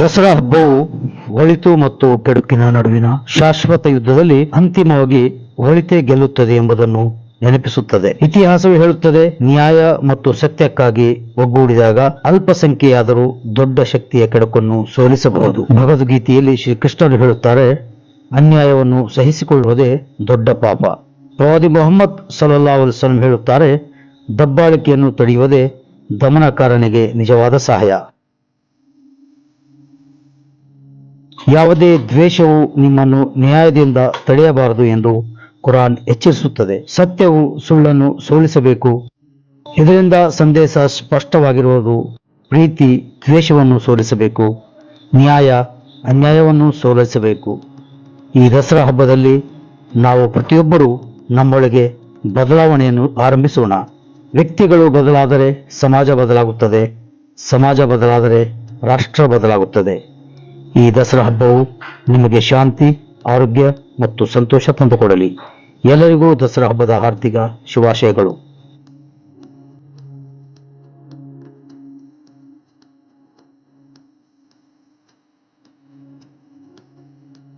ದಸರಾ ಹಬ್ಬವು ಒಳಿತು ಮತ್ತು ಕೆಡುಕಿನ ನಡುವಿನ ಶಾಶ್ವತ ಯುದ್ಧದಲ್ಲಿ ಅಂತಿಮವಾಗಿ ಒಳಿತೆ ಗೆಲ್ಲುತ್ತದೆ ಎಂಬುದನ್ನು ನೆನಪಿಸುತ್ತದೆ. ಇತಿಹಾಸವು ಹೇಳುತ್ತದೆ, ನ್ಯಾಯ ಮತ್ತು ಸತ್ಯಕ್ಕಾಗಿ ಒಗ್ಗೂಡಿದಾಗ ಅಲ್ಪಸಂಖ್ಯೆಯಾದರೂ ದೊಡ್ಡ ಶಕ್ತಿಯ ಕೆಡಕನ್ನು ಸೋಲಿಸಬಹುದು. ಭಗವದ್ಗೀತೆಯಲ್ಲಿ ಶ್ರೀಕೃಷ್ಣರು ಹೇಳುತ್ತಾರೆ, ಅನ್ಯಾಯವನ್ನು ಸಹಿಸಿಕೊಳ್ಳುವುದೇ ದೊಡ್ಡ ಪಾಪ. ಪ್ರವಾದಿ ಮೊಹಮ್ಮದ್ ಸಲಲ್ಲಾ ವಸಲಂ ಹೇಳುತ್ತಾರೆ, ದಬ್ಬಾಳಿಕೆಯನ್ನು ತಡೆಯುವುದೇ ದಮನಕಾರನಿಗೆ ನಿಜವಾದ ಸಹಾಯ. ಯಾವುದೇ ದ್ವೇಷವು ನಿಮ್ಮನ್ನು ನ್ಯಾಯದಿಂದ ತಡೆಯಬಾರದು ಎಂದು ಕುರಾನ್ ಎಚ್ಚರಿಸುತ್ತದೆ. ಸತ್ಯವು ಸುಳ್ಳನ್ನು ಸೋಲಿಸಬೇಕು. ಇದರಿಂದ ಸಂದೇಶ ಸ್ಪಷ್ಟವಾಗಿರುವುದು. ಪ್ರೀತಿ ದ್ವೇಷವನ್ನು ಸೋಲಿಸಬೇಕು. ನ್ಯಾಯ ಅನ್ಯಾಯವನ್ನು ಸೋಲಿಸಬೇಕು. ಈ ದಸರಾ ಹಬ್ಬದಲ್ಲಿ ನಾವು ಪ್ರತಿಯೊಬ್ಬರೂ ನಮ್ಮೊಳಗೆ ಬದಲಾವಣೆಯನ್ನು ಆರಂಭಿಸೋಣ. ವ್ಯಕ್ತಿಗಳು ಬದಲಾದರೆ ಸಮಾಜ ಬದಲಾಗುತ್ತದೆ. ಸಮಾಜ ಬದಲಾದರೆ ರಾಷ್ಟ್ರ ಬದಲಾಗುತ್ತದೆ. ಈ ದಸರಾ ಹಬ್ಬವು ನಿಮಗೆ ಶಾಂತಿ ಆರೋಗ್ಯ ಮತ್ತು ಸಂತೋಷ ತಂದುಕೊಡಲಿ. ಎಲ್ಲರಿಗೂ ದಸರಾ ಹಬ್ಬದ ಹಾರ್ದಿಕ ಶುಭಾಶಯಗಳು.